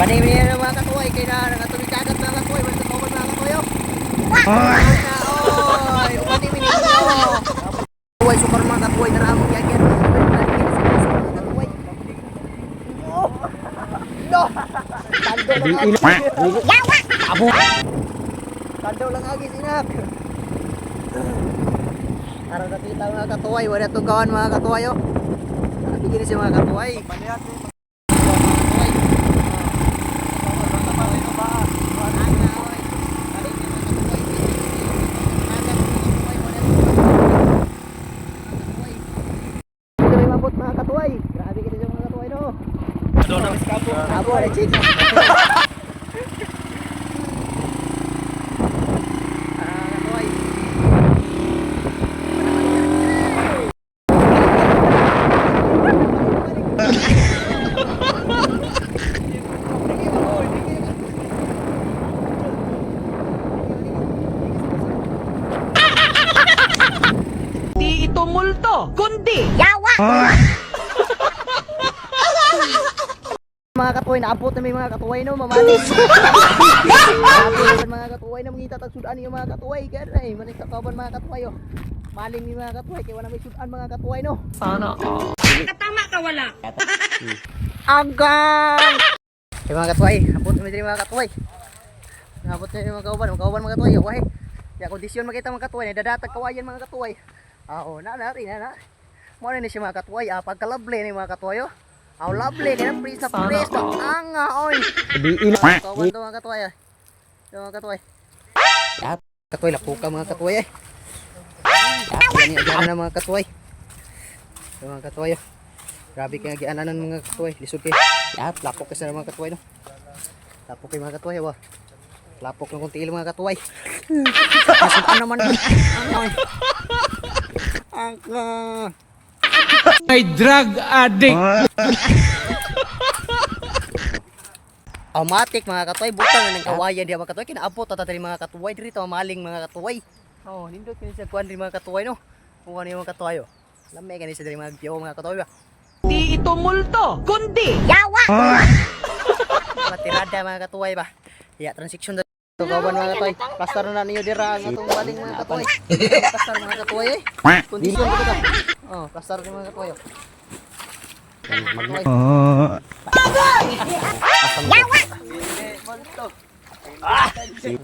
Panimili na mga katuway, kaya na nakatulog kagat mga katuway, wala sa mga katuway, oh. Oy, panimili na oh. Katuway, super mga sa mga katuway. Oh. No! Tando lang agis. Abo. Tando lang agis, inak. Para nakita mga katuway, wala itong gawan mga katuway, oh. Nakabigyan si mga katuway. mabot mga katuway. Grabe kita yung mga katuway no. Kapo? Abo. Ah, katuway. Di ito multo, kundi mga katuway, naabot na may mga katuway no, mamalis. Naabot na mga katuway na mangita tag sudan yung mga katuway. Kaya eh, manik kakaban mga katuway oh. Maling ni mga katuway, kaya wala may sudan mga katuway no. sana all. Katama ka wala. Anggang! Yung mga katuway, abot na may mga katuway. Nabot na yung mga kauban, mga kauban mga katuway. Wahey, ya kondisyon makita mga katuway, nadadatag kawayan mga katuway. Ah, oh, na na rin na na. Mo na ni siya mga katuway, ah, pagkalable ni mga katuway oh. Aw lovely, kaya please na pa. all. Anga oy. Di ina. Kauban to mga katuway. ah. Yung mga katuway. Yap. Katuway lapuka mga katuway eh. Yan yan na mga katuway. Yung mga katuway. oh. Grabe kaya giananan mga katuway. Lisod kay. Yap. Lapok kasi mga katuway no. Lapok kay mga katuway wa. Lapok ng kunti mga katuway. Nasaan naman. Ay. Ang May drug addict. Automatic mga katuway butang ng kawayan di mga katuway kinaabot ta tali mga katuway diri ta maling mga katuway. Oh, nindot kini sa kuan diri mga katuway no. Kuan ni mga katuway oh. Lamay kani sa diri mga biyaw mga katuway ba. Di ito multo, kundi Mga tirada mga katuway ba. Ya transaction na to kawan mga katuway. Pastar na niyo dira ang atong baling mga katuway. Pastar mga katuway eh. Kondisyon ko. Oh, katuway. oh. Katuway.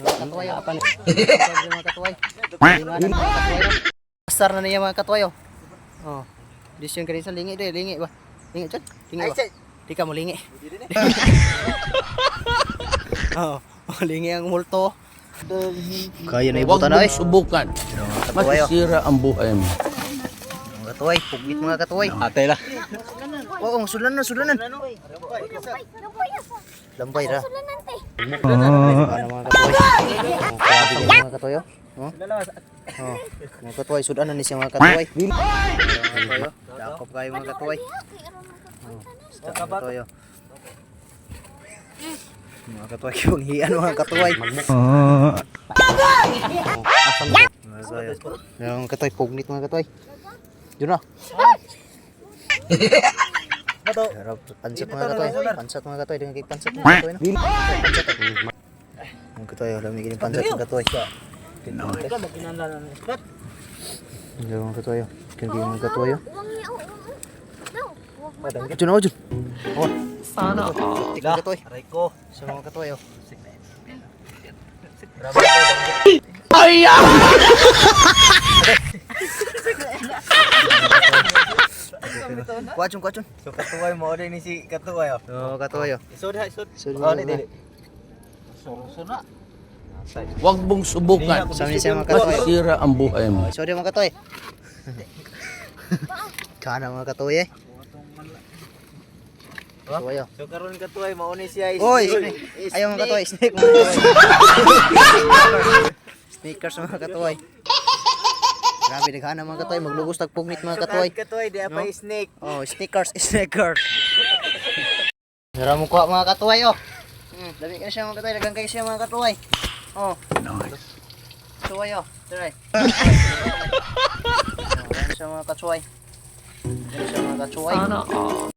Mga katuway. oh. Pastar ni mga katuway. Ingatan mga katuway, no? Pastar na niya mga katuway. oh. Oh. Kondisyon kanisa lingi deh, lingi ba. Lingi chat. Lingi ba. Di ka mo lingi. Oo. Oh, lingi ang multo. Kaya na ibutan na eh. subukan. Oh. Masisira ang buhay mo. Mga katuway, pugit mga katuway. Atay la. Oo, oh, sulanan, sulanan. Lambay ra. Ano mga katuway? Oh, Grabe ka mga katuway oh. Oh. Mga katuway, sudanan ni siya mga. Mga oh. Dakop kayo mga katuway. Oh, basta mga. Mga katuway, yung hiyan mga katuway. Oh, asam ka. Mga. Mga katuway, pugnit mga katuway. Yun na. Sarap pansat mga katoy. Pansat mga katoy dengan kay pansat mga katoy. Pansat. Mga katoy mi kini pansat mga katoy. Hindi mga katoy. Kini mga katoy. Jun ako jun. Oh, sana all. tik mga katoy. Aray ko. Sa mga katoy oh. Kuachun kuachun. So katuway mo din ni si katuway oh. Oh katoy oh. Isod ha isod. Oh mga ni katoy. dili. So na. Huwag mong subukan. Sa amin siya mga katoy. Masisira ang buhay mo. Sorry mga katoy. Kana mga katoy eh. Katoy oh. So karon katuway mo ni siya is. Oy, ayaw mga katoy, snake mga katoy. Sneakers mga katoy. Grabe naghana mga katoy, maglugos tag pugnit mga katoy. Katuway di apa No? snake. Oh, sneakers, sneakers. Dara mo kuha mga katoy oh. Hmm, dami ka na siya mga katoy, dagang kayo siya mga katoy. Oh. Nice. Katoy oh, try. Oh, yan siya mga katoy. Yan siya mga katoy. Sana all.